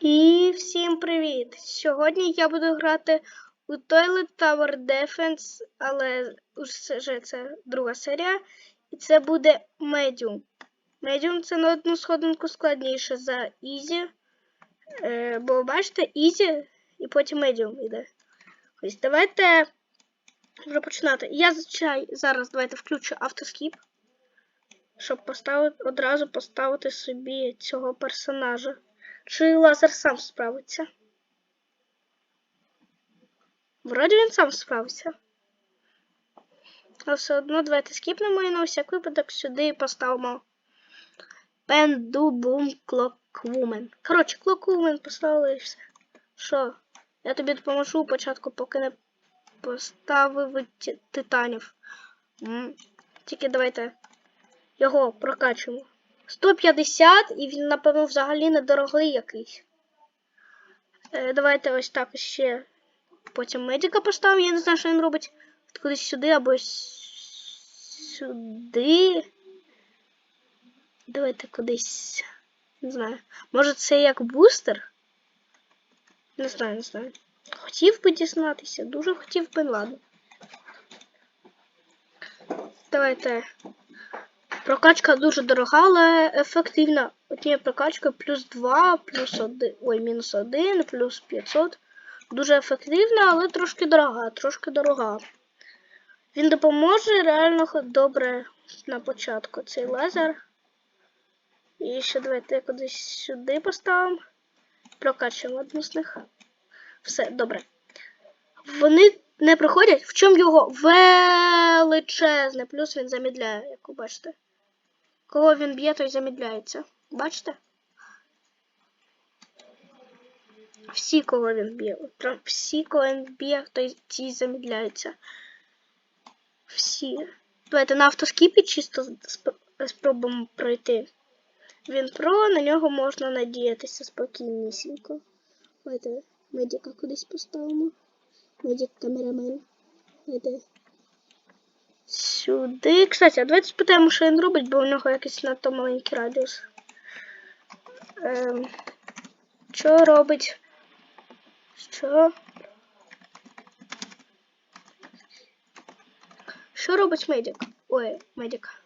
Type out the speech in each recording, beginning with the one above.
І всім привіт! Сьогодні я буду грати у Toilet Tower Defense, але вже це друга серія. І це буде Medium. Medium це на одну сходинку складніше за Easy. Е, бо бачите, Easy і потім Medium йде. Ось давайте вже починати. Я зазвичай зараз давайте включу автоскіп, щоб поставити, одразу поставити собі цього персонажа. Чи лазер сам справиться? Вроді він сам справиться. Але все одно давайте скіпнемо і на всяк випадок сюди поставимо Пендубум Клоквумен. Коротше, Клоквумен поставили і все. Що? Я тобі допоможу початку, поки не поставив титанів. Тільки давайте його прокачуємо. 150 і він, напевно, взагалі недорогий якийсь. Е, давайте ось так ще потім медика поставимо. Я не знаю, що він робить. Кудись сюди або сюди. Давайте кудись. Не знаю. Може це як бустер? Не знаю, не знаю. Хотів би дізнатися, дуже хотів би, ладно. Давайте. Прокачка дуже дорога, але ефективна. Однією прокачкою плюс 2, плюс 1, ой, мінус 1, плюс 500. Дуже ефективна, але трошки дорога, трошки дорога. Він допоможе реально добре на початку цей лазер. І ще давайте кудись сюди поставимо. Прокачуємо одну з них. Все, добре. Вони не проходять. В чому його величезне, плюс він замідляє, як ви бачите. Кого він б'є, той замідляється. Бачите? Всі, кого він б'є. Всі, кого він б'є, той ті замідляються. Всі. Давайте на автоскіпі чисто спробуємо пройти. Він про, на нього можна надіятися спокійнісінько. Давайте медика кудись поставимо. Медик камерамен. Давайте Сюди. Кстати, а давайте спитаємо, що він робить, бо у нього якийсь надто маленький радіус. Ем, що робить? Що? Що робить медик? Ой, медик.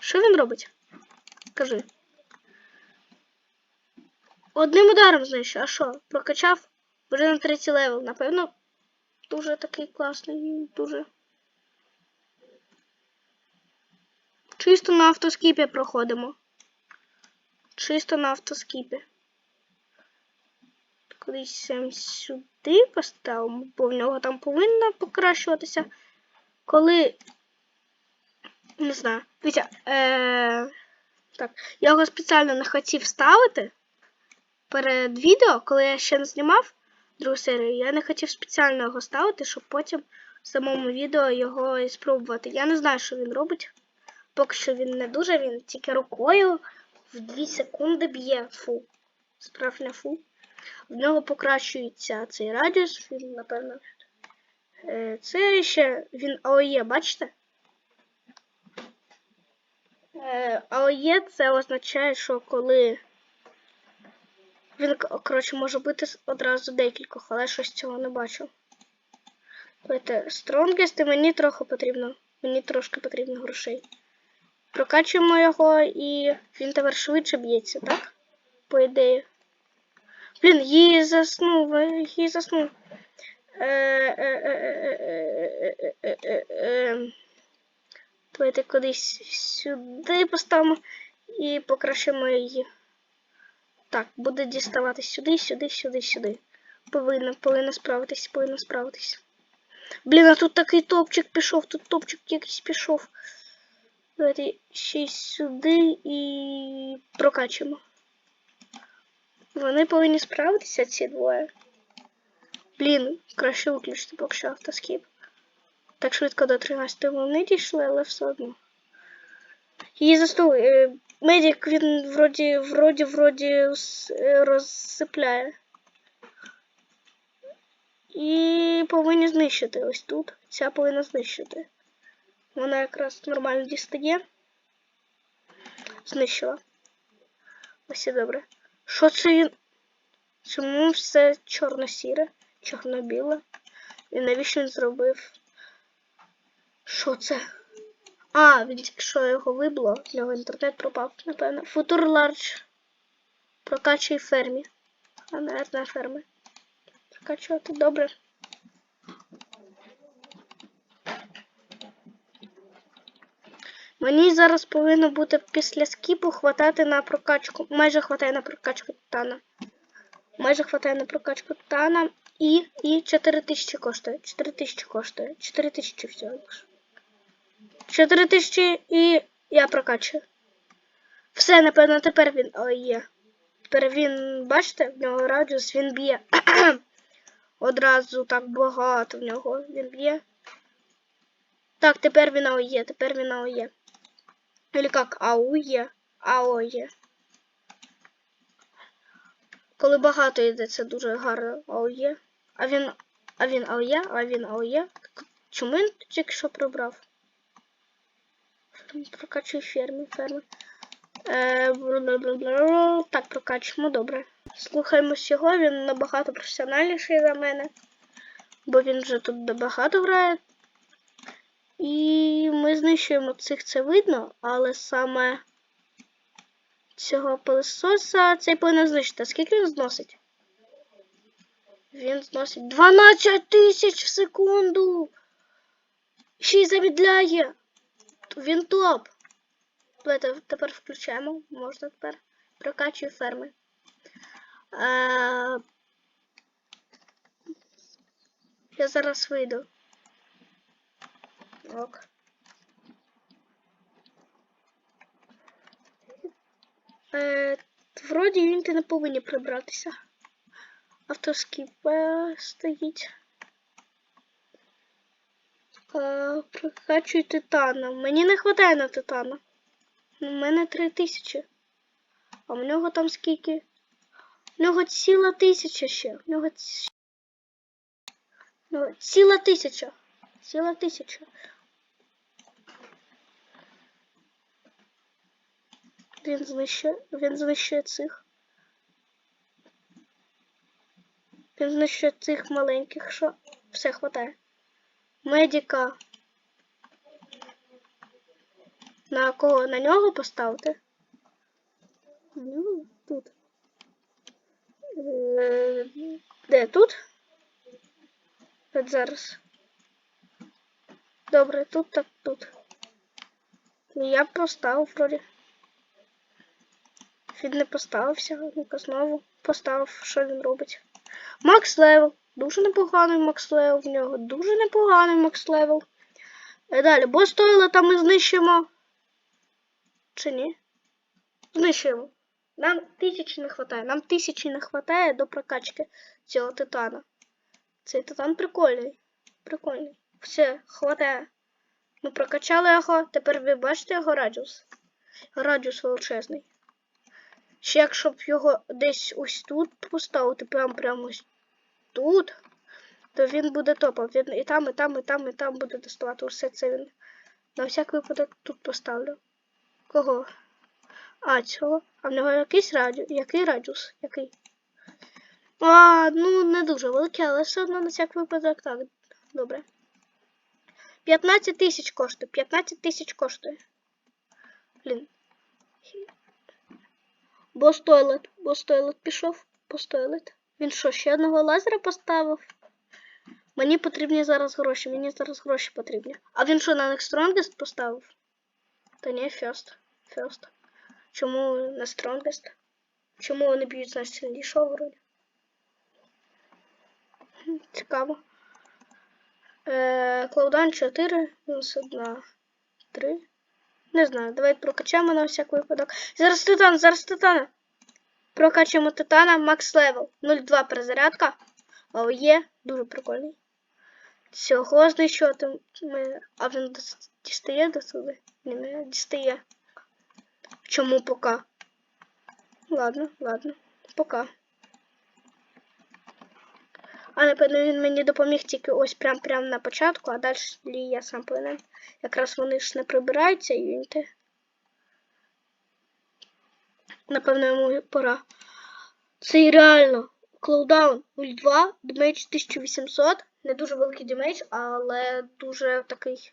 Що він робить? Кажи. Одним ударом, знаєш, а що? Прокачав вже на третій левел. Напевно, дуже такий класний, дуже. Чисто на автоскіпі проходимо. Чисто на автоскіпі. Кудись сюди поставимо, бо в нього там повинно покращуватися. Коли. Не знаю. Дивіться, е... так, я його спеціально не хотів ставити перед відео, коли я ще не знімав другу серію, я не хотів спеціально його ставити, щоб потім в самому відео його і спробувати. Я не знаю, що він робить. Поки що він не дуже, він тільки рукою в 2 секунди б'є фу. Справжня фу. В нього покращується цей радіус, він, напевно. Е, Це ще він АОЄ, бачите? Е, АОЄ це означає, що коли він, коротше, може бути одразу декількох, але щось цього не бачу. Давайте, Strongest і мені трохи потрібно. Мені трошки потрібно грошей. Прокачуємо його і він тепер швидше б'ється, так? По ідеї. Блін, її заснув, її заснув. Давайте кудись сюди поставимо і покращимо її. Так, буде діставатись сюди, сюди, сюди, сюди. Повинна, повинна справитись, повинна справитись. Блін, а тут такий топчик пішов, тут топчик якийсь пішов. Давайте ще сюди і прокачуємо. Вони повинні справитися, ці двоє. Блін, краще виключити поки що. Так швидко до 13 вони дійшли, але все одно. Її заснув. Е, медик він вроді, вроді, вроді розсипляє. І повинні знищити ось тут. Ця повинна знищити. Вона якраз нормально дістає. Знищила. Ось і добре. Що це він? Чому все чорно-сіре, чорно-біле? І навіщо він зробив? Що це? А, він тільки що його вибло, в нього інтернет пропав, напевно. Футур Лардж. Прокачує фермі. А на ферми. Прокачувати добре. Мені зараз повинно бути після скіпу хватати на прокачку. Майже хватає на прокачку титана. Майже хватає на прокачку титана. І, і 4000 коштує. 4000 коштує. 4000 всього лише. 4000 і я прокачую. Все, напевно, тепер він о, є. Тепер він, бачите, в нього радіус, він б'є. Одразу так багато в нього він б'є. Так, тепер він АОЄ, тепер він АОЄ. Или як АУЄ? АОЄ. Коли багато йде, це дуже гарно АОЄ. А він. А він АОЄ, а він АОЄ. Чому він тільки що прибрав? Прокачуй ферми, ферми. Е. Так, прокачуємо, добре. Слухаємось його, він набагато професіональніший за мене. Бо він вже тут багато грає. І ми знищуємо цих, це видно, але саме цього пилососа цей повинен знищити. Скільки він зносить? Він зносить 12 тисяч в секунду. Ще й замідляє. Він топ. Давайте тепер включаємо. Можна тепер. Прокачую ферми. А... Я зараз вийду. Ок. Е, вроді він ти не повинні прибратися. Автоскіп е, стоїть. Е, прокачуй титана. Мені не вистачає на титана. У мене три тисячі. А в нього там скільки? В нього ціла тисяча ще. В нього, ці... нього ціла тисяча. Ціла тисяча. Він знищує, він знищує цих. Він знищує цих маленьких, що все хватає. Медіка. На кого? На нього поставити? На нього? Тут. Е, Де тут? От зараз. Добре, тут так тут. Я б поставив вроді. Він не поставився, ну-ка знову поставив, що він робить. Макс левел. Дуже непоганий Макс левел в нього. Дуже непоганий Макс левел. І далі, бо стоїло там ми знищимо. Чи ні? Знищуємо. Нам тисячі не вистачає. Нам тисячі не вистачає до прокачки цього титана. Цей титан прикольний. Прикольний. Все, хватає. Ми прокачали його, тепер ви бачите його радіус. Радіус величезний. Ще якщо б його десь ось тут поставити, прям прямо ось тут, то він буде топом. Він і там, і там, і там, і там буде доставати. Усе це він. На всяк випадок тут поставлю. Кого? А, цього. А в нього якийсь радіус. Який радіус? Який? А, ну не дуже великий, але все одно на всяк випадок так. Добре. 15 тисяч коштує. 15 тисяч коштує. Блін. Бо стойлет, бо стойлет пішов, по стойлет. Він що, ще одного лазера поставив? Мені потрібні зараз гроші, мені зараз гроші потрібні. А він що, на них Strongest поставив? Та ні, First. First. Чому не Strongest? Чому вони б'ють з найсильнішого вроді? Цікаво. Е, Клаудан 4, мінус 1, 3. Не знаю, давай прокачаємо на всяк випадок. Зараз титан, зараз титана. Прокачуємо титана, макс левел. 0,2 перезарядка. О, є, дуже прикольний. Цього знищувати ми. А він дістає до сюди? Ні, не дістає. Чому пока? Ладно, ладно. Пока. А напевно він мені допоміг тільки ось прям прям на початку, а далі я сам повинен. Якраз вони ж не прибираються те. Напевно, йому пора. Це і реально. Клоудаун 02, демедж 1800. Не дуже великий демедж, але дуже такий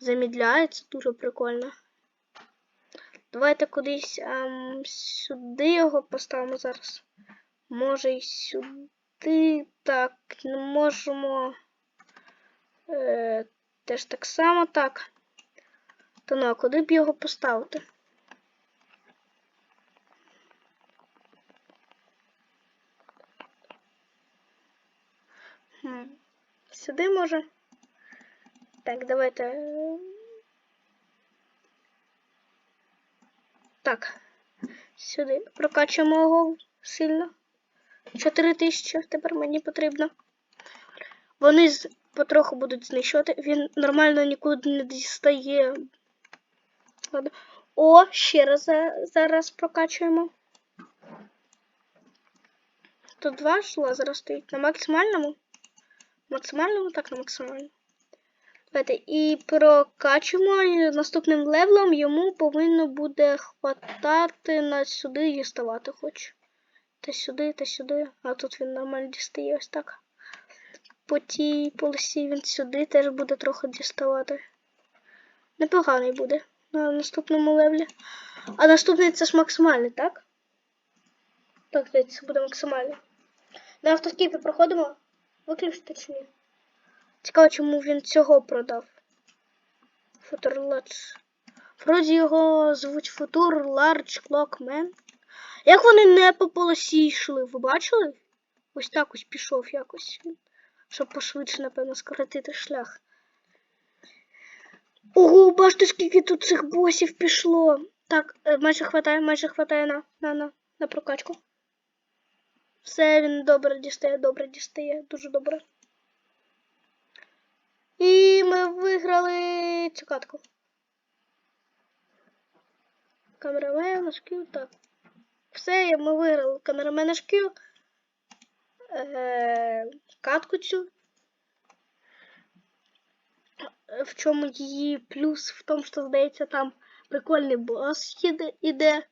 замідляється, дуже прикольно. Давайте кудись ем, сюди його поставимо зараз. Може і сюди. Так, не можемо. Е, теж так само так. То ну, а куди б його поставити? Сюди може. Так, давайте. Так. Сюди. Прокачуємо його сильно. 4000 тепер мені потрібно. Вони потроху будуть знищувати. Він нормально нікуди не дістає. О, ще раз за- зараз прокачуємо. Тут два ж лазера стоїть. На максимальному? Максимальному? Так, на максимальному. Давайте. І прокачуємо. І наступним левелом йому повинно буде хватати на сюди і ставати хоч. Та сюди, та сюди. А тут він нормально дістає ось так. По тій полосі він сюди теж буде трохи діставати. Непоганий буде на наступному левелі. А наступний це ж максимальний, так? Так, це буде максимальний. На автоскіпі проходимо. Виключити чи ні? Цікаво, чому він цього продав. Футур Ладж. Вроді його звуть Футур Large Clockman. Як вони не по полосі йшли, ви бачили? Ось так ось пішов якось. Щоб пошвидше, напевно, скоротити шлях. Ого, бачите, скільки тут цих босів пішло. Так, е, майже хватає, майже хватає на, на, на, на прокачку. Все, він добре дістає, добре дістає, дуже добре. І ми виграли цю катку. Камерамен шкіл, так. Все, ми виграли камерамена шкіл. Е, катку цю. В чому її плюс в тому, що, здається, там прикольний бос іде.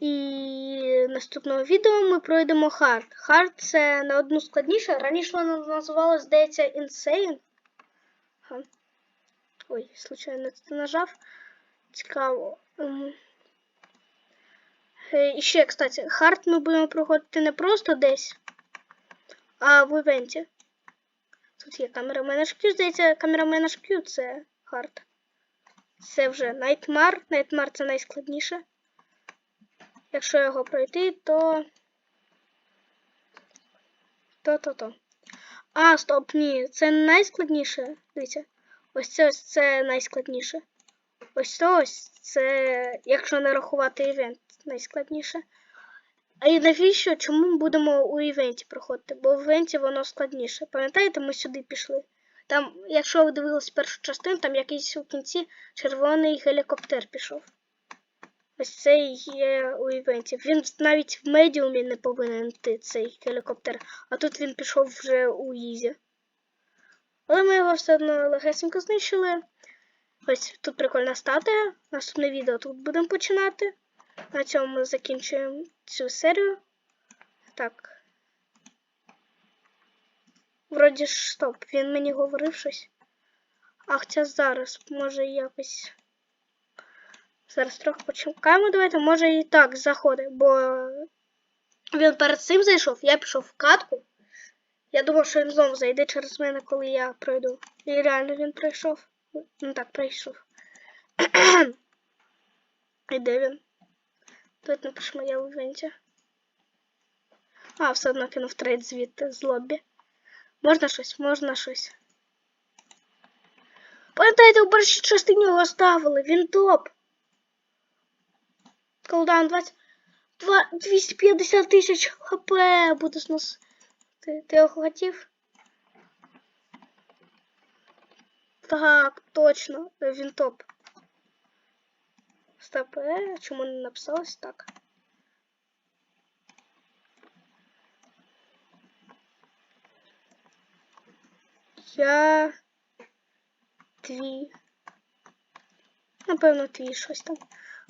І наступного відео ми пройдемо хард. Хард це на одну складніше. Раніше воно називалось, здається, Insane. Ага. Ой, случайно це нажав. Цікаво. Ем. Е, І ще, кстати, хард ми будемо проходити не просто десь, а в івенті. Тут є камерамена шкю, здається, камерамена шкю це хард. Це вже Nightmare. Nightmare це найскладніше. Якщо його пройти, то. То-то-то. А, стоп, ні, це найскладніше. Дивіться. Ось це ось це найскладніше. Ось це ось це, якщо не рахувати івент, найскладніше. А і навіщо? Чому ми будемо у івенті проходити? Бо в івенті воно складніше. Пам'ятаєте, ми сюди пішли? Там, якщо ви дивились першу частину, там якийсь у кінці червоний гелікоптер пішов. Ось це є у івенті. Він навіть в медіумі не повинен йти цей гелікоптер, а тут він пішов вже у Ізі. Але ми його все одно легесенько знищили. Ось тут прикольна статуя. Наступне відео тут будемо починати. На цьому закінчуємо цю серію. Так. Вроді ж стоп, він мені говорив щось. А хоча зараз, може якось. Зараз трохи почекаємо, давайте, може і так заходить, бо він перед цим зайшов, я пішов в катку. Я думав, що він знову зайде через мене, коли я пройду. І реально він пройшов. Ну так, пройшов. І де він? Тут напишемо я в івенті. А, все одно кинув трейд звідти з лобі. Можна щось, можна щось. Пам'ятаєте, у першій частині його ставили, він топ. Колдаун 20... 2... 250 тисяч хп буде з нас. Ти, ти хотів? Так, точно, він топ. Стоп, е, чому не написалось так? Я твій. Напевно, твій щось там.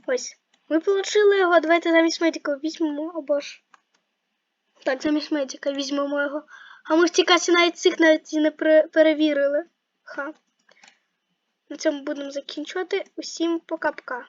Ось. Ми отримали його. Давайте замість медика візьмемо або ж. Так, замість медика візьмемо його. А ми в цій навіть цих навіть і не перевірили. Ха. На цьому будемо закінчувати. Усім пока-пока.